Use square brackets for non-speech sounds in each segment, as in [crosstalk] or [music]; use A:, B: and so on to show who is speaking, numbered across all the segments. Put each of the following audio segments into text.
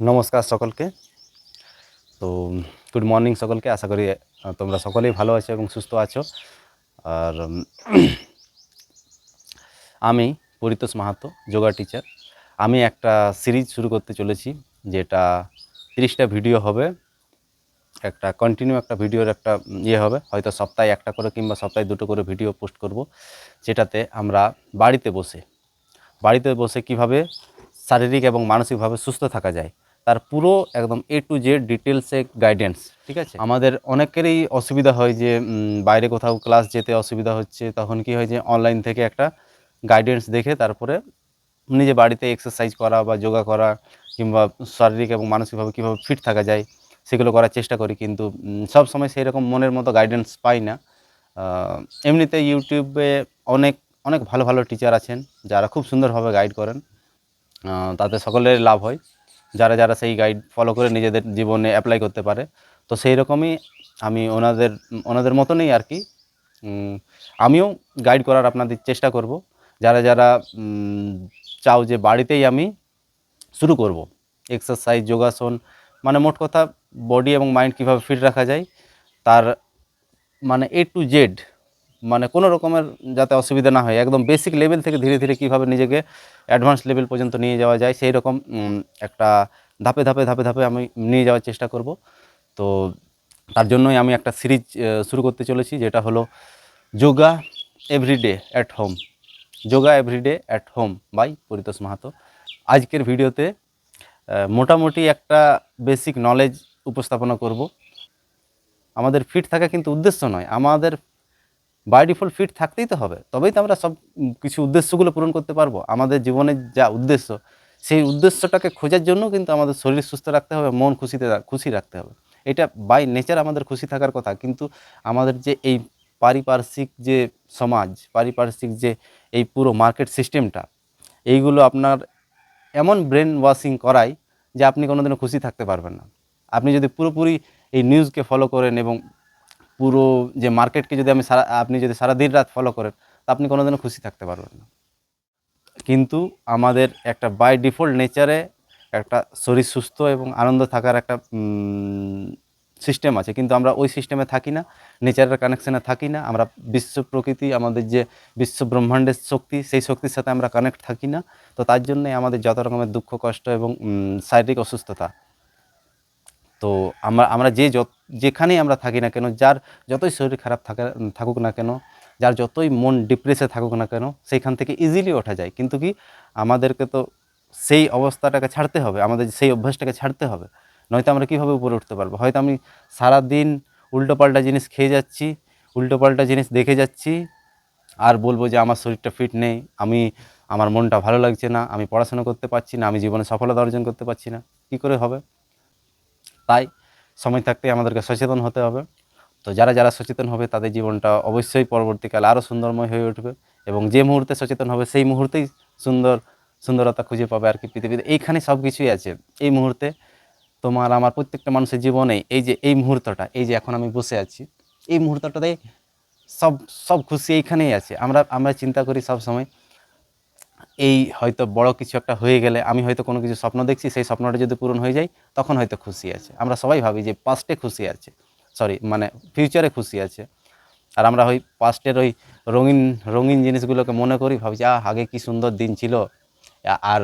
A: নমস্কার সকলকে। তো গুড মর্নিং সকলকে। আশা করি তোমরা সকলেই ভালো আছো এবং সুস্থ আছো। আর [clears throat] আমি পরিতোষ মাহাতো, যোগা টিচার আমি একটা সিরিজ শুরু করতে চলেছি, যেটা তিরিশটা ভিডিও হবে। একটা কন্টিনিউ একটা ভিডিওর একটা ইয়ে হবে। হয়তো সপ্তাহে একটা করে কিংবা সপ্তাহে দুটো করে ভিডিও পোস্ট করব, যেটাতে আমরা বাড়িতে বসে বাড়িতে বসে কীভাবে শারীরিক এবং মানসিকভাবে সুস্থ থাকা যায় তার পুরো একদম এ টু জেড ডিটেলসে গাইডেন্স ঠিক আছে? আমাদের অনেকেরই অসুবিধা হয় যে বাইরে কোথাও ক্লাস যেতে অসুবিধা হচ্ছে, তখন কি হয় যে অনলাইন থেকে একটা গাইডেন্স দেখে তারপরে নিজে বাড়িতে এক্সারসাইজ করা বা যোগা করা কিংবা শারীরিক এবং মানসিকভাবে কীভাবে ফিট থাকা যায়, সেগুলো করার চেষ্টা করি। কিন্তু সব সময় সেই রকম মনের মতো গাইডেন্স পাই না। এমনিতে ইউটিউবে অনেক অনেক ভালো ভালো টিচার আছেন, যারা খুব সুন্দরভাবে গাইড করেন। তাতে সকলের লাভ হয়। যারা যারা সেই গাইড ফলো করে নিজেদের জীবনে অ্যাপ্লাই করতে পারে। তো সেই রকমই আমি ওনাদের ওনাদের মতনই আর কি আমিও গাইড করার আপনাদের চেষ্টা করব। যারা যারা চাও যে বাড়িতেই আমি শুরু করব। এক্সারসাইজ যোগাসন মানে মোট কথা বডি এবং মাইন্ড কীভাবে ফিট রাখা যায়, তার মানে এ টু জেড মানে কোনো রকমের যাতে অসুবিধা না হয়, একদম বেসিক লেভেল থেকে ধীরে ধীরে কীভাবে নিজেকে অ্যাডভান্স লেভেল পর্যন্ত নিয়ে যাওয়া যায়, সেই রকম একটা ধাপে ধাপে ধাপে ধাপে আমি নিয়ে যাওয়ার চেষ্টা করব। তো তার জন্যই আমি একটা সিরিজ শুরু করতে চলেছি, যেটা হলো yoga everyday at home yoga everyday at home by Paritosh Mahato. আজকের ভিডিওতে মোটামুটি একটা বেসিক নলেজ উপস্থাপনা করব। আমাদের ফিট থাকা কিন্তু উদ্দেশ্য নয়, আমাদের বাই ডিফল্ট ফিট থাকতেই তো হবে। তবেই তো আমরা সব কিছু উদ্দেশ্যগুলো পূরণ করতে পারব। আমাদের জীবনের যা উদ্দেশ্য, সেই উদ্দেশ্যটাকে খোঁজার জন্য কিন্তু আমাদের শরীর সুস্থ রাখতে হবে, মন খুশিতে খুশি রাখতে হবে। এটা বাই নেচার আমাদের খুশি থাকার কথা, কিন্তু আমাদের যে এই পারিপার্শ্বিক যে সমাজ, পারিপার্শ্বিক যে এই পুরো মার্কেট সিস্টেমটা এইগুলো আপনার এমন ব্রেন ওয়াশিং করায় যে আপনি কোনোদিনও খুশি থাকতে পারবেন না। আপনি যদি পুরোপুরি এই নিউজকে ফলো করেন এবং পুরো যে মার্কেটকে যদি আমি সারা আপনি যদি সারা দিন রাত ফলো করেন, তা আপনি কোনোদিনও খুশি থাকতে পারবেন না। কিন্তু আমাদের একটা বাই ডিফল্ট নেচারে একটা শরীর সুস্থ এবং আনন্দ থাকার একটা সিস্টেম আছে। কিন্তু আমরা ওই সিস্টেমে থাকি না নেচারের কানেকশানে থাকি না। আমরা বিশ্ব প্রকৃতি, আমাদের যে বিশ্ব ব্রহ্মাণ্ডের শক্তি, সেই শক্তির সাথে আমরা কানেক্ট থাকি না। তো তার জন্যই আমাদের যত রকমের দুঃখ, কষ্ট এবং শারীরিক অসুস্থতা তো আমরা আমরা যে যেখানেই আমরা থাকি না কেন, যার যতই শরীর খারাপ থাকা, থাকুক না কেন, যার যতই মন ডিপ্রেসে থাকুক না কেন, সেইখান থেকে ইজিলি ওঠা যায়। কিন্তু কি, আমাদেরকে তো সেই অবস্থাটাকে ছাড়তে হবে, আমাদের সেই অভ্যাসটাকে ছাড়তে হবে। নয়তো আমরা কীভাবে উপরে উঠতে পারব? হয়তো আমি সারা দিন উল্টোপাল্টা জিনিস খেয়ে যাচ্ছি, উল্টোপাল্টা জিনিস দেখে যাচ্ছি, আর বলব যে আমার শরীরটা ফিট নেই, আমি, আমার মনটা ভালো লাগছে না, আমি পড়াশোনা করতে পারছি না, আমি জীবনে সফলতা অর্জন করতে পারছি না। কী করে হবে? তাই সময় থাকতে আমাদেরকে সচেতন হতে হবে। তো যারা যারা সচেতন হবে, তাদের জীবনটা অবশ্যই পরবর্তীকালে আরও সুন্দরময় হয়ে উঠবে এবং যে মুহূর্তে সচেতন হবে, সেই মুহূর্তেই সুন্দর, সুন্দরতা খুঁজে পাবে আর কি পৃথিবীতে। এইখানে সব কিছুই আছে। এই মুহূর্তে তোমার, আমার প্রত্যেকটা মানুষের জীবনে এই যে, এই মুহূর্তটা, এই যে এখন আমি বসে আছি, এই মুহূর্তটাতে সব সব খুশি এইখানেই আছে। আমরা আমরা চিন্তা করি সব সময় এই হয়তো বড় কিছু একটা হয়ে গেলে আমি হয়তো কোনো কিছু স্বপ্ন দেখছি, সেই স্বপ্নটা যদি পূরণ হয়ে যায়, তখন হয়তো খুশি আছে। আমরা সবাই ভাবি যে পাস্টে খুশি আছে। সরি মানে ফিউচারে খুশি আছে। আর আমরা ওই পাস্টের ওই রঙিন রঙিন জিনিসগুলোকে মনে করি, ভাবি যে আগে কি সুন্দর দিন ছিল। আর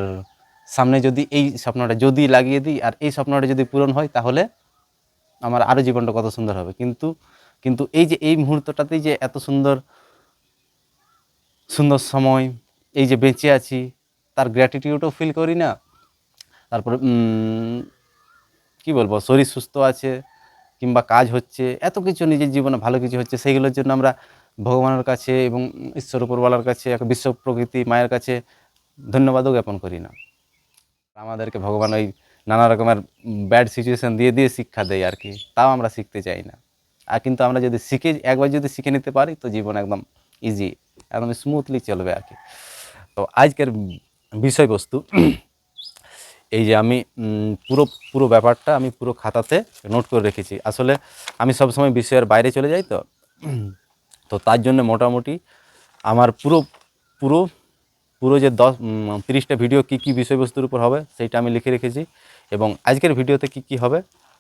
A: সামনে যদি এই স্বপ্নটা যদি লাগিয়ে দিই, আর এই স্বপ্নটা যদি পূরণ হয়, তাহলে আমার আরও জীবনটা কত সুন্দর হবে। কিন্তু কিন্তু এই যে, এই মুহূর্তটাতেই যে এত সুন্দর সুন্দর সময় এই যে বেঁচে আছি, তার গ্র্যাটিটিউডও ফিল করি না। তারপর কি বলব, শরীর সুস্থ আছে কিংবা কাজ হচ্ছে, এত কিছু নিজের জীবনে ভালো কিছু হচ্ছে, সেইগুলোর জন্য আমরা ভগবানের কাছে এবং ঈশ্বর উপরওয়ালার কাছে, এক বিশ্ব প্রকৃতি মায়ের কাছে ধন্যবাদও জ্ঞাপন করি না। আমাদেরকে ভগবান ওই নানা রকমের ব্যাড সিচুয়েশান দিয়ে দিয়ে শিক্ষা দেয় আর কি, তাও আমরা শিখতে চাই না। আর কিন্তু আমরা যদি শিখে, একবার যদি শিখে নিতে পারি, তো জীবন একদম ইজি একদম স্মুথলি চলবে আর কি। তো আজকের বিষয়বস্তু, এই যে আমি পুরো পুরো ব্যাপারটা আমি পুরো খাতাতে নোট করে রেখেছি। আসলে আমি সবসময় বিষয়ের বাইরে চলে যাই তো। তো তার জন্য মোটামুটি আমার পুরো পুরো পুরো যে দশ তিরিশটা ভিডিও কী কী বিষয়বস্তুর উপর হবে সেইটা আমি লিখে রেখেছি এবং আজকের ভিডিওতে কি কি হবে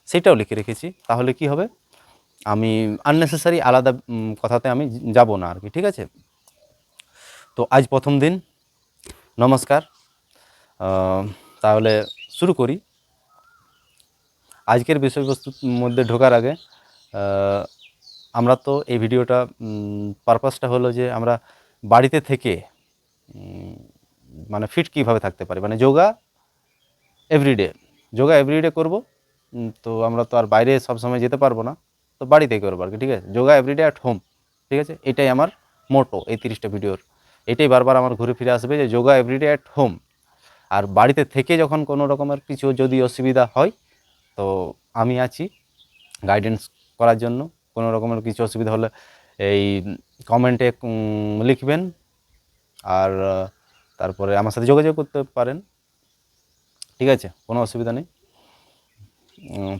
A: সেটাও লিখে রেখেছি। তাহলে কি হবে? আমি আননেসেসারি আলাদা কথাতে আমি যাব না আর কি, ঠিক আছে? তো আজ প্রথম দিন নমস্কার। তাহলে শুরু করি। আজকের বিষয়বস্তুর মধ্যে ঢোকার আগে আমরা তো এই ভিডিওটা পারপাসটা হলো যে আমরা বাড়িতে থেকে মানে ফিট কীভাবে থাকতে পারি? মানে যোগা এভরিডে যোগা এভরিডে করব তো আমরা তো আর বাইরে সবসময় যেতে পারব না, তো বাড়িতেই করব আর কি, ঠিক আছে? যোগা এভরিডে অ্যাট হোম ঠিক আছে? এটাই আমার মোটো এই তিরিশটা ভিডিওর। এটাই বারবার আমার ঘুরে ফিরে আসবে যে যোগা এভরিডে অ্যাট হোম আর বাড়িতে থেকে যখন কোনো রকমের কিছু যদি অসুবিধা হয়, তো আমি আছি গাইডেন্স করার জন্য। কোনো রকমের কিছু অসুবিধা হলে এই কমেন্টে লিখবেন। আর, তারপরে আমার সাথে যোগাযোগ করতে পারেন। ঠিক আছে? কোনো অসুবিধা নেই।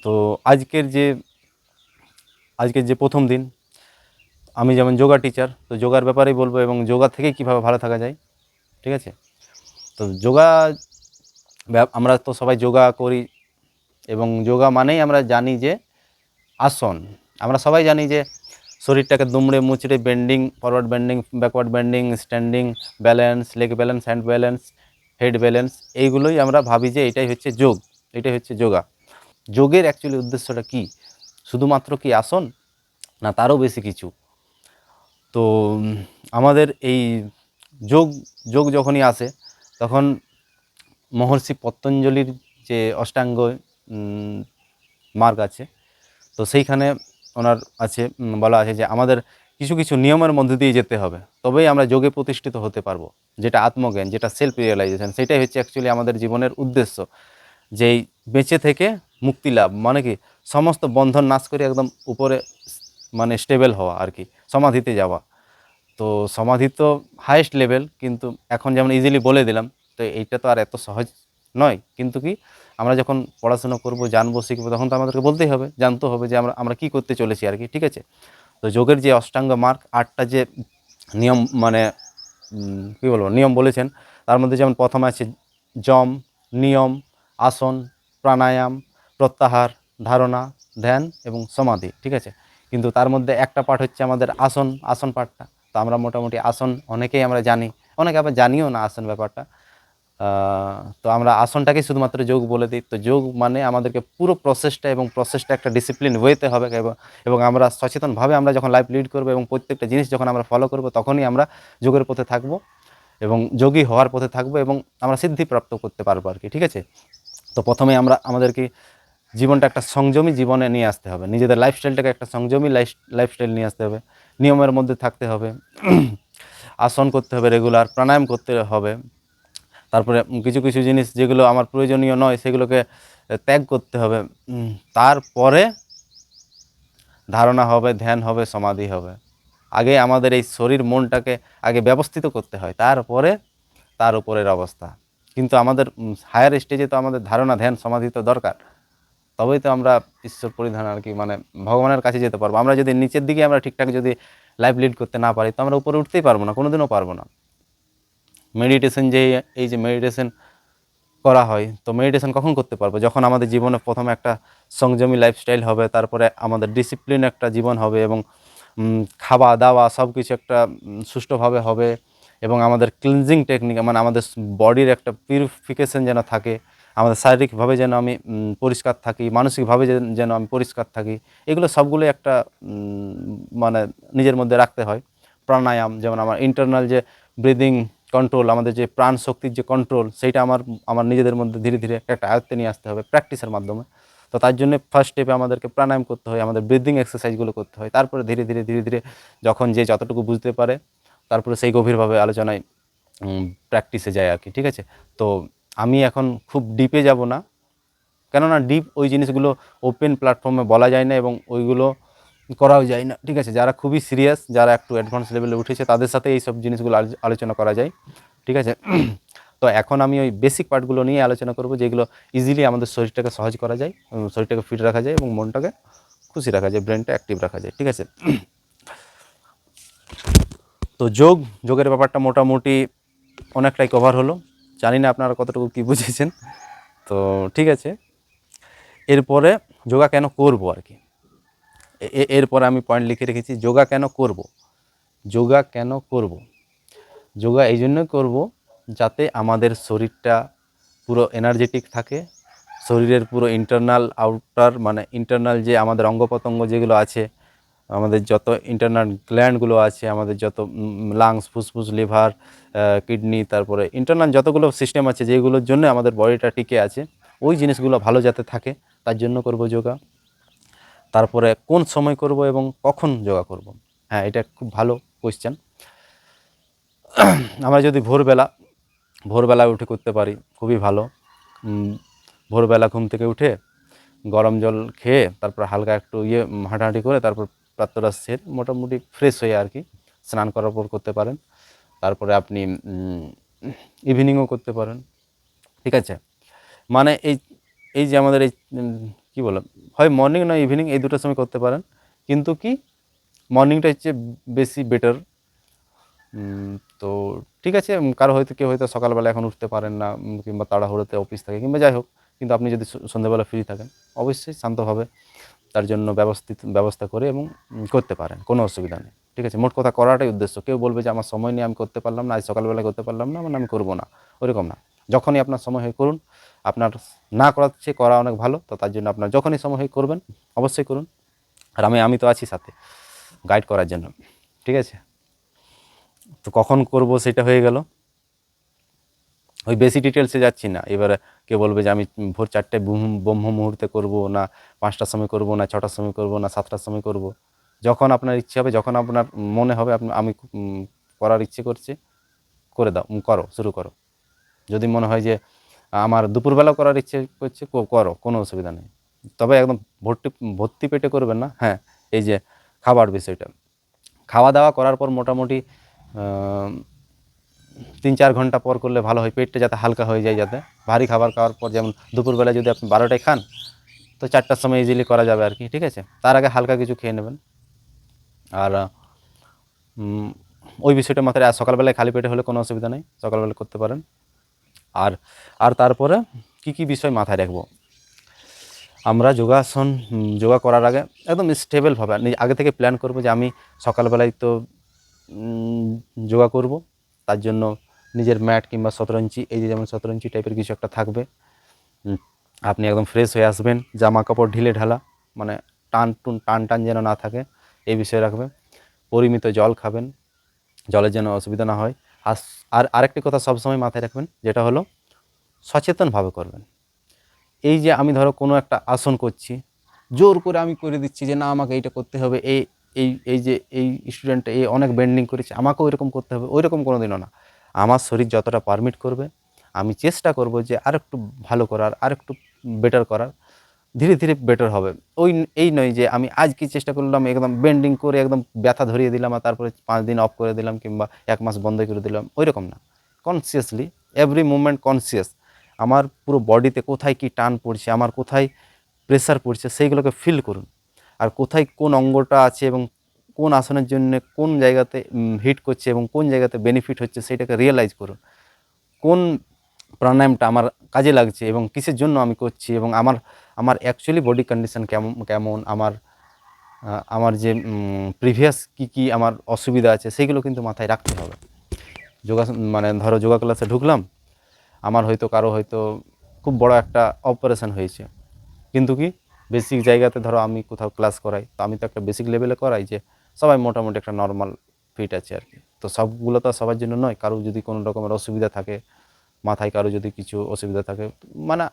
A: তো আজকের যে আজকের যে প্রথম দিন আমি যেমন যোগা টিচার তো যোগার ব্যাপারেই বলব এবং যোগা থেকেই কীভাবে ভালো থাকা যায়, ঠিক আছে? তো যোগা আমরা তো সবাই যোগা করি এবং যোগা মানেই আমরা জানি যে আসন। আমরা সবাই জানি যে শরীরটাকে দুমড়ে মুচড়ে bending forward bending backward bending standing balance leg balance hand balance head balance এইগুলোই আমরা ভাবি যে এটাই হচ্ছে যোগ, এটাই হচ্ছে যোগা। যোগের অ্যাকচুয়ালি উদ্দেশ্যটা কি? শুধুমাত্র কি আসন? না, তারও বেশি কিছু। তো আমাদের এই যোগ যোগ যখনই আসে, তখন মহর্ষি পতঞ্জলির যে অষ্টাঙ্গ মার্গ আছে, তো সেইখানে ওনার আছে বলা আছে যে আমাদের কিছু কিছু নিয়মের মধ্যে দিয়ে যেতে হবে, তবেই আমরা যোগে প্রতিষ্ঠিত হতে পারব, যেটা আত্মজ্ঞান, যেটা সেলফ রিয়েলাইজেশন সেটাই হচ্ছে অ্যাকচুয়ালি আমাদের জীবনের উদ্দেশ্য, যেই বেঁচে থেকে মুক্তি লাভ মানে কি, সমস্ত বন্ধন নাশ করে একদম উপরে মানে স্টেবল হওয়া আর কি। সমাধিতে যাওয়া। তো সমাধি তো হায়েস্ট লেভেল কিন্তু এখন যেমন ইজিলি বলে দিলাম, তো এইটা তো আর এত সহজ নয়। কিন্তু কি, আমরা যখন পড়াশোনা করব, জানব, শিখব, তখন তো আমাদেরকে বলতেই হবে, জানতে হবে যে আমরা আমরা কী করতে চলেছি আর কি, ঠিক আছে? তো যোগের যে অষ্টাঙ্গ মার্ক, আটটা যে নিয়ম মানে কী বলব, নিয়ম বলেছেন, তার মধ্যে যেমন প্রথমে আছে জম, নিয়ম, আসন, প্রাণায়াম, প্রত্যাহার, ধারণা, ধ্যান এবং সমাধি, ঠিক আছে? কিন্তু তার মধ্যে একটা পার্ট হচ্ছে আমাদের আসন আসন পার্টটা তো আমরা মোটামুটি আসন অনেকেই আমরা জানি। অনেকে আবার জানিও না আসন ব্যাপারটা। তো আমরা আসনটাকে শুধুমাত্র যোগ বলে দিই। তো যোগ মানে আমাদেরকে পুরো প্রসেসটা এবং প্রসেসটা একটা ডিসিপ্লিন ওয়েতে হবে এবং আমরা সচেতনভাবে আমরা যখন লাইফ লিড করব এবং প্রত্যেকটা জিনিস যখন আমরা ফলো করব তখনই আমরা যোগের পথে থাকব এবং যোগী হওয়ার পথে থাকব এবং আমরা সিদ্ধি প্রাপ্ত করতে পারব আর কি, ঠিক আছে? তো প্রথমে আমরা আমাদেরকে জীবনটা একটা সংযমী জীবনে নিয়ে আসতে হবে। নিজেদের লাইফস্টাইলটাকে একটা সংযমী লাইফ লাইফস্টাইল নিয়ে আসতে হবে। নিয়মের মধ্যে থাকতে হবে। আসন করতে হবে রেগুলার প্রাণায়াম করতে হবে। তারপরে কিছু কিছু জিনিস যেগুলো আমার প্রয়োজনীয় নয়, সেগুলোকে ত্যাগ করতে হবে। তারপরে ধারণা হবে, ধ্যান হবে, সমাধি হবে। আগে আমাদের এই শরীর, মনটাকে আগে ব্যবস্থিত করতে হয়। তারপরে তার উপরের অবস্থা। কিন্তু আমাদের হায়ার স্টেজে তো আমাদের ধারণা, ধ্যান, সমাধি তো দরকার। তবেই তো আমরা ঈশ্বর পরিধান আর কি মানে ভগবানের কাছে যেতে পারব। আমরা যদি নিচের দিকে আমরা ঠিকঠাক যদি লাইফ লিড করতে না পারি, তো আমরা উপরে উঠতেই পারব না, কোনোদিনও পারব না। মেডিটেশন যে, এই যে মেডিটেশন করা হয়, তো মেডিটেশন কখন করতে পারব? যখন আমাদের জীবনে প্রথমে একটা সংযমী লাইফস্টাইল হবে, তারপরে আমাদের ডিসিপ্লিন একটা জীবন হবে এবং খাওয়া দাওয়া সব কিছু একটা সুষ্ঠুভাবে হবে এবং আমাদের ক্লিনজিং টেকনিক মানে আমাদের বডির একটা পিউরিফিকেশন যেন থাকে আমাদের শারীরিকভাবে যেন আমি পরিষ্কার থাকি, মানসিকভাবে যেন- আমি পরিষ্কার থাকি, এগুলো সবগুলো একটা মানে নিজের মধ্যে রাখতে হয়। প্রাণায়াম, যেমন আমার ইন্টারনাল যে ব্রিদিং কন্ট্রোল আমাদের যে প্রাণ শক্তির যে কন্ট্রোল সেইটা আমার আমার নিজেদের মধ্যে ধীরে ধীরে একটা আয়ত্তে নিয়ে আসতে হবে প্র্যাকটিসের মাধ্যমে। তো তার জন্য ফার্স্ট স্টেপে আমাদেরকে প্রাণায়াম করতে হয়, আমাদের ব্রিদিং এক্সারসাইজগুলো করতে হয়। তারপরে ধীরে ধীরে ধীরে ধীরে যখন যে যতটুকু বুঝতে পারে, তারপরে সেই গভীরভাবে আলোচনায় প্র্যাকটিসে যায় আর কি, ঠিক আছে? তো আমি এখন খুব ডিপে যাব না। কেননা ডিপ ওই জিনিসগুলো ওপেন প্ল্যাটফর্মে বলা যায় না এবং ওইগুলো করাও যায় না। ঠিক আছে? যারা খুবই সিরিয়াস যারা একটু অ্যাডভান্স লেভেলে উঠেছে, তাদের সাথে এই সব জিনিসগুলো আলো- আলোচনা করা যায়। ঠিক আছে? তো এখন আমি ওই বেসিক পার্টগুলো নিয়ে আলোচনা করব, যেগুলো ইজিলি আমাদের শরীরটাকে সহজ করা যায় শরীরটাকে ফিট রাখা যায় এবং মনটাকে খুশি রাখা যায় ব্রেনটা অ্যাক্টিভ রাখা যায়। ঠিক আছে? তো যোগ, যোগের ব্যাপারটা মোটামুটি অনেকটাই কভার হলো। জানি না আপনারা কতটুকু কী বুঝেছেন। তো ঠিক আছে। এরপরে যোগা কেন করব আর কি? এরপরে আমি পয়েন্ট লিখে রেখেছি, যোগা কেন করব? যোগা কেন করব? যোগা এই জন্যই করব যাতে আমাদের শরীরটা পুরো এনার্জেটিক থাকে, শরীরের পুরো ইন্টারনাল আউটার মানে ইন্টারনাল যে আমাদের অঙ্গ প্রত্যঙ্গ যেগুলো আছে আমাদের যত ইন্টারনাল গ্ল্যান্ডগুলো আছে, আমাদের যত লাংস ফুসফুস লিভার কিডনি তারপরে ইন্টারনাল যতগুলো সিস্টেম আছে যেগুলোর জন্য আমাদের বডিটা টিকে আছে, ওই জিনিসগুলো ভালো যাতে থাকে, তার জন্য করব যোগা। তারপরে কোন সময় করব এবং কখন যোগা করব? হ্যাঁ এটা খুব ভালো কোয়েশ্চেন [clears throat] আমরা যদি ভোরবেলা ভোরবেলায় উঠে করতে পারি, খুবই ভালো। ভোরবেলা ঘুম থেকে উঠে গরম জল খেয়ে, তারপর হালকা একটু ইয়ে হাঁটাহাঁটি করে, তারপর প্রাতরাশ সেরে, মোটামুটি ফ্রেশ হয়ে আর কি স্নান করার পর করতে পারেন। তারপরে আপনি ইভিনিংও করতে পারেন। ঠিক আছে? মানে এই এই যে আমাদের এই কী কি বলো, হয় মর্নিং না ইভিনিং এই দুটোর সময় করতে পারেন। কিন্তু কি মর্নিংটা হচ্ছে বেশি বেটার তো ঠিক আছে কারও হয়তো কেউ হয়তো সকালবেলা এখন উঠতে পারেন না কিংবা তাড়াহুড়োতে অফিস থাকে, কিংবা যাই হোক। কিন্তু আপনি যদি সন্ধ্যাবেলা ফ্রি থাকেন, অবশ্যই শান্তভাবে তার জন্য ব্যবস্থিত, ব্যবস্থা করে এবং করতে পারেন, কোনো অসুবিধা নেই। ঠিক আছে? মোট কথা করাটাই উদ্দেশ্য। কেউ বলবে যে, আমার সময় নিয়ে আমি করতে পারলাম না, আজ সকালবেলা করতে পারলাম না মানে আমি করব না। ওরকম না। যখনই আপনার সময় হয়ে করুন। আপনার না করার চেয়ে করা অনেক ভালো। তো তার জন্য আপনার যখনই সময় হয়ে করবেন, অবশ্যই করুন। আর আমি আমি তো আছি সাথে গাইড করার জন্য। ঠিক আছে? তো কখন করব সেটা হয়ে গেল। ওই বেশি ডিটেলসে যাচ্ছি না। এবারে কে বলবে যে আমি ভোর চারটে ব্রহ্ম- মুহূর্তে করব না, পাঁচটার সময় করব না, ছটার সময় করব না, সাতটার সময় করব। যখন আপনার ইচ্ছে হবে, যখন আপনার মনে হবে, আপনি, আমি করার ইচ্ছে করছে, করে দাও করো, শুরু করো। যদি মনে হয় যে আমার দুপুরবেলা করার ইচ্ছে করছে করো, কোনো অসুবিধা নেই। তবে একদম ভর্তি ভর্তি পেটে করবেন না হ্যাঁ এই যে খাবার বিষয়টা। খাওয়া দাওয়া করার পর মোটামুটি তিন চার ঘণ্টা পর করলে ভালো হয়, পেটটা যাতে হালকা হয়ে যায়, যাতে ভারী খাবার খাওয়ার পর যেমন দুপুরবেলা যদি আপনি বারোটায় খান, তো চারটার সময় ইজিলি করা যাবে আর কি, ঠিক আছে? তার আগে হালকা কিছু খেয়ে নেবেন। আর ওই বিষয়টা মাথায় আর সকালবেলায় খালি পেটে হলে কোনো অসুবিধা নেই, সকালবেলা করতে পারেন। আর আর তারপরে কি কি বিষয় মাথায় রাখব? আমরা যোগাসন যোগা করার আগে একদম স্টেবলভাবে আগে থেকে প্ল্যান করব যে আমি সকালবেলায় তো যোগা করব। তার জন্য নিজের ম্যাট কিংবা শতরঞ্চি এই যে যেমন শতরঞ্চি টাইপের কিছু একটা থাকবে। আপনি একদম ফ্রেশ হয়ে আসবেন, জামা কাপড় ঢিলে ঢালা মানে টান টুন, টান টান যেন না থাকে, এই বিষয়ে রাখবেন পরিমিত জল খাবেন, জলের যেন অসুবিধা না হয়। আর আর আরেকটি কথা সবসময় মাথায় রাখবেন, যেটা হলো সচেতনভাবে করবেন। এই যে আমি ধরো কোনো একটা আসন করছি, জোর করে আমি করে দিচ্ছি যে না, আমাকে এইটা করতে হবে, এই এই এই যে, এই স্টুডেন্টটা এই অনেক বেন্ডিং করেছে, আমাকেও এরকম করতে হবে ওই রকম কোনো দিনও না। আমার শরীর যতটা পারমিট করবে, আমি চেষ্টা করব যে আর একটু ভালো করার আর একটু বেটার করার, ধীরে ধীরে বেটার হবে। ওই, এই নয় যে আমি আজকে চেষ্টা করলাম, একদম বেন্ডিং করে একদম ব্যথা ধরিয়ে দিলাম আর তারপরে পাঁচ দিন অফ করে দিলাম কিংবা এক মাস বন্ধ করে দিলাম ওই রকম না। কনসিয়াসলি এভরি মুভমেন্ট কনসিয়াস আমার পুরো বডিতে কোথায় কি টান পড়ছে, আমার কোথায় প্রেসার পড়ছে, সেইগুলোকে ফিল করুন। আর কোথায় কোন অঙ্গটা আছে এবং কোন আসনের জন্য কোন জায়গাতে হিট করছে এবং কোন জায়গাতে বেনিফিট হচ্ছে সেটাকে রিয়েলাইজ করুন। কোন প্রাণায়ামটা আমার কাজে লাগছে এবং কিসের জন্য আমি করছি এবং আমার আমার অ্যাকচুয়ালি বডি কন্ডিশন কেমন কেমন, আমার আমার যে প্রিভিয়াস কি কি আমার অসুবিধা আছে সেইগুলো কিন্তু মাথায় রাখতে হবে। যোগাসন মানে ধরো যোগা ক্লাসে ঢুকলাম, আমার হয়তো কারও হয়তো খুব বড় একটা অপারেশন হয়েছে। কিন্তু কি? বেসিক জায়গাতে ধরো আমি কোথাও ক্লাস করাই, তো আমি তো একটা বেসিক লেভেলে করাই যে সবাই মোটামুটি একটা নর্মাল ফিট আছে আর কি। তো সবগুলো তো সবার জন্য নয় কারও যদি কোনো রকমের অসুবিধা থাকে, মাথায় কারও যদি কিছু অসুবিধা থাকে মানে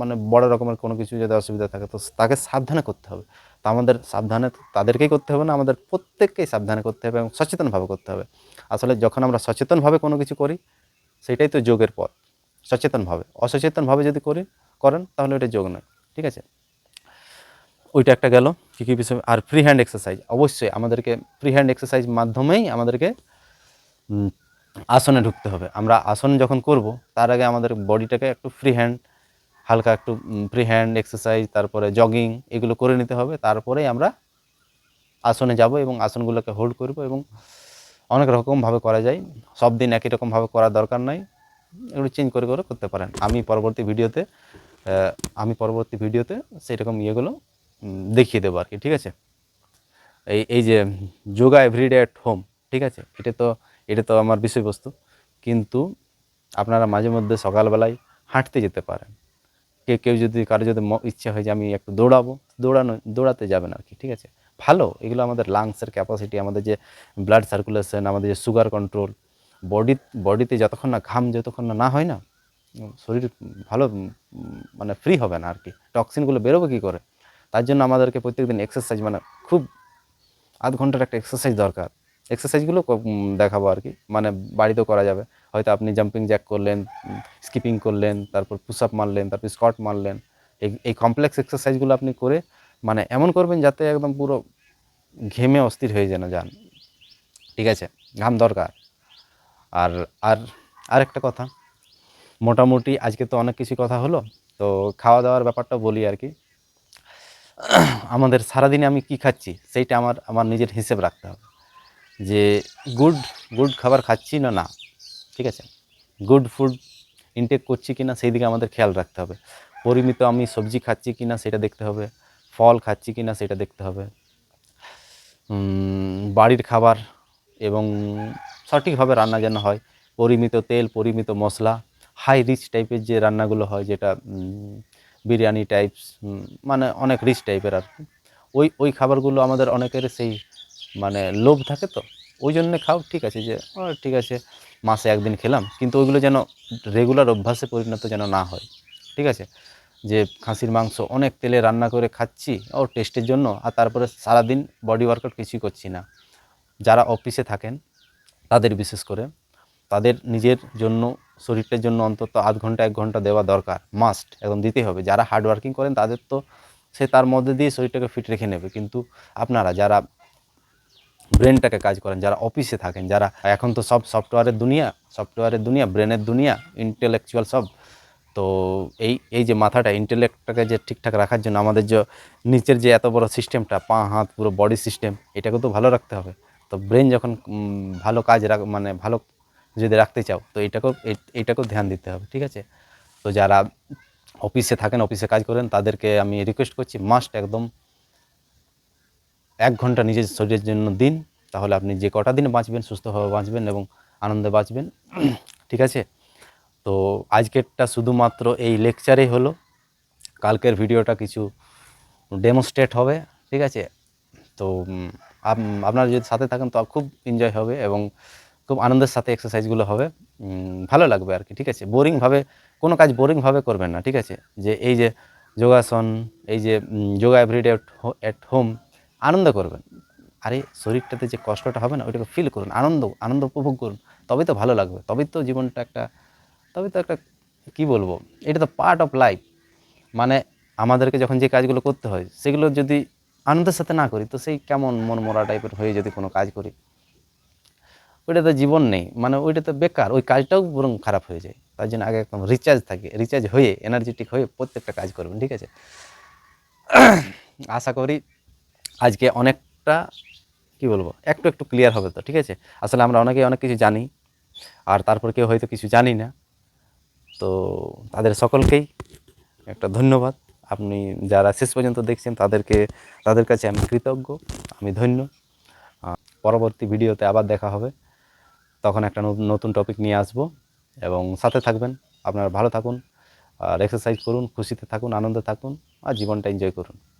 A: মানে বড় রকমের কোনো কিছু যদি অসুবিধা থাকে, তো তাকে সাবধানে করতে হবে। তো আমাদের সাবধানে, তাদেরকেই করতে হবে না, আমাদের প্রত্যেককেই সাবধানে করতে হবে এবং সচেতনভাবে করতে হবে। আসলে যখন আমরা সচেতনভাবে কোনো কিছু করি, সেটাই তো যোগের পথ। সচেতনভাবে, অসচেতনভাবে যদি করি, করেন, তাহলে এটা যোগ নয়, ঠিক আছে? ওইটা একটা গেল, কী কী বিষয়? আর ফ্রি হ্যান্ড এক্সারসাইজ অবশ্যই আমাদেরকে ফ্রি হ্যান্ড এক্সারসাইজ মাধ্যমেই আমাদেরকে আসনে ঢুকতে হবে। আমরা আসন যখন করব, তার আগে আমাদের বডিটাকে একটু ফ্রি হ্যান্ড হালকা একটু ফ্রি হ্যান্ড এক্সারসাইজ তারপরে জগিং এগুলো করে নিতে হবে। তারপরেই আমরা আসনে যাব এবং আসনগুলোকে হোল্ড করব এবং অনেক রকমভাবে করা যায়। সব দিন একই রকমভাবে করার দরকার নাই। এগুলো চেঞ্জ করে করে করতে পারেন। আমি পরবর্তী ভিডিওতে আমি পরবর্তী ভিডিওতে সেই রকম ইয়েগুলো দেখিয়ে দেবো আর কি, ঠিক আছে? এই এই যে যোগা এভরিডে অ্যাট হোম ঠিক আছে? এটা তো এটা তো আমার বিষয়বস্তু। কিন্তু আপনারা মাঝে মধ্যে সকালবেলায় হাঁটতে যেতে পারেন। কে, কেউ যদি, কারও যদি ইচ্ছা হয় যে আমি একটু দৌড়াবো, দৌড়ানো, দৌড়াতে যাবেন আর কি, ঠিক আছে? ভালো, এগুলো আমাদের লাংসের ক্যাপাসিটি আমাদের যে ব্লাড সার্কুলেশন আমাদের যে সুগার কন্ট্রোল বডি বডিতে যতক্ষণ না ঘাম, যতক্ষণ না না হয় না, শরীর ভালো মানে ফ্রি হবে না আর কি। টক্সিনগুলো বেরোবে কী করে? তার জন্য আমাদেরকে প্রত্যেকদিন এক্সারসাইজ মানে খুব আধ ঘণ্টার একটা এক্সারসাইজ দরকার। এক্সারসাইজগুলো দেখাবো আর কি। মানে বাড়িতেও করা যাবে। হয়তো আপনি জাম্পিং জ্যাক করলেন স্কিপিং করলেন, তারপর পুশ আপ মারলেন, তারপর স্কট মারলেন। এই এই কমপ্লেক্স এক্সারসাইজগুলো আপনি করে মানে এমন করবেন যাতে একদম পুরো ঘেমে অস্থির হয়ে যেন যান। ঠিক আছে? ঘাম দরকার। আর আর, আরেকটা কথা। মোটামুটি আজকে তো অনেক কিছু কথা হলো। তো খাওয়া দাওয়ার ব্যাপারটা বলি আর কি। আমাদের সারাদিনে আমি কি খাচ্ছি, সেইটা আমার আমার নিজের হিসেব রাখতে হবে। যে গুড গুড খাবার খাচ্ছি না না, ঠিক আছে? গুড ফুড ইনটেক করছি কি না সেই দিকে আমাদের খেয়াল রাখতে হবে। পরিমিত আমি সবজি খাচ্ছি কি না সেটা দেখতে হবে। ফল খাচ্ছি কি না সেটা দেখতে হবে। বাড়ির খাবার এবং সঠিকভাবে রান্না যেন হয়, পরিমিত তেল, পরিমিত মশলা হাই রিচ টাইপের যে রান্নাগুলো হয়, যেটা বিরিয়ানি টাইপস মানে অনেক রিচ টাইপের আর কি। ওই ওই খাবারগুলো আমাদের অনেকের সেই মানে লোভ থাকে তো, ওই জন্যে খাও, ঠিক আছে, যে ঠিক আছে, মাসে একদিন খেলাম। কিন্তু ওইগুলো যেন রেগুলার অভ্যাসে পরিণত যেন না হয়, ঠিক আছে? যে, খাসির মাংস অনেক তেলে রান্না করে খাচ্ছি, ও টেস্টের জন্য, আর তারপরে সারাদিন বডি ওয়ার্কআউট কিছুই করছি না। যারা অফিসে থাকেন, তাদের বিশেষ করে, তাদের নিজের জন্য শরীরটার জন্য অন্তত আধ ঘণ্টা, এক ঘণ্টা দেওয়া দরকার মাস্ট একদম দিতেই হবে। যারা হার্ড ওয়ার্কিং করেন, তাদের তো সে তার মধ্যে দিয়ে শরীরটাকে ফিট রেখে নেবে। কিন্তু আপনারা যারা ব্রেনটাকে কাজ করেন, যারা অফিসে থাকেন, যারা এখন তো সব সফটওয়্যারের দুনিয়া সফটওয়্যারের দুনিয়া ব্রেনের দুনিয়া ইন্টেলেকচুয়াল সব, তো এই এই যে মাথাটা ইন্টেলেক্টটাকে যে ঠিকঠাক রাখার জন্য আমাদের যে নিচের যে এত বড় সিস্টেমটা পা, হাত, পুরো বডি সিস্টেম এটাকে তো ভালো রাখতে হবে। তো ব্রেন যখন ভালো কাজ রাখ মানে ভালো যদি রাখতে চাও, তো এটাকেও এইটাকেও ধ্যান দিতে হবে, ঠিক আছে? তো যারা অফিসে থাকেন, অফিসে কাজ করেন, তাদেরকে আমি রিকোয়েস্ট করছি মাস্ট একদম এক ঘণ্টা নিজের শরীরের জন্য দিন, তাহলে আপনি যে কটা দিন বাঁচবেন সুস্থভাবে বাঁচবেন এবং আনন্দে বাঁচবেন, ঠিক আছে? তো আজকেরটা শুধুমাত্র এই লেকচারেই হলো। কালকের ভিডিওটা কিছু ডেমনস্ট্রেট হবে, ঠিক আছে? তো আপ- আপনারা যদি সাথে থাকেন, তো খুব এনজয় হবে এবং খুব আনন্দের সাথে এক্সারসাইজগুলো হবে। ভালো লাগবে আর কি, ঠিক আছে? বোরিংভাবে কোনো কাজ বোরিংভাবে করবেন না, ঠিক আছে? যে এই যে যোগাসন, এই যে যোগা এভরিডে অ্যাট হোম আনন্দ করবেন। আরে, শরীরটাতে যে কষ্টটা হবে না, ওইটাকে ফিল করুন, আনন্দ আনন্দ উপভোগ করুন। তবেই তো ভালো লাগবে, তবেই তো জীবনটা একটা তবে তো একটা, কি বলব? এটা তো পার্ট অফ লাইফ মানে আমাদেরকে যখন যে কাজগুলো করতে হয়, সেগুলো যদি আনন্দের সাথে না করি, তো সেই কেমন মন মরা টাইপের হয়ে যদি কোনো কাজ করি। ওইটা তো জীবন নেই মানে ওইটা তো বেকার, ওই কাজটাও বরং খারাপ হয়ে যায়। তার জন্য আগে একদম রিচার্জ থাকে রিচার্জ হয়ে এনার্জেটিক হয়ে প্রত্যেকটা কাজ করবেন, ঠিক আছে? আশা করি আজকে অনেকটা, কি বলব, একটু একটু ক্লিয়ার হবে তো, ঠিক আছে? আসলে আমরা অনেকেই অনেক কিছু জানি, আর তারপর কেউ হয়তো কিছু জানি না। তো তাদের সকলকেই একটা ধন্যবাদ। আপনি যারা শেষ পর্যন্ত দেখছেন, তাদেরকে, তাদের কাছে আমি কৃতজ্ঞ, আমি ধন্য। পরবর্তী ভিডিওতে আবার দেখা হবে। তখন একটা নতুন- টপিক নিয়ে আসব এবং সাথে থাকবেন। আপনারা ভালো থাকুন, আর এক্সারসাইজ করুন, খুশিতে থাকুন, আনন্দে থাকুন, আর জীবনটা এনজয় করুন।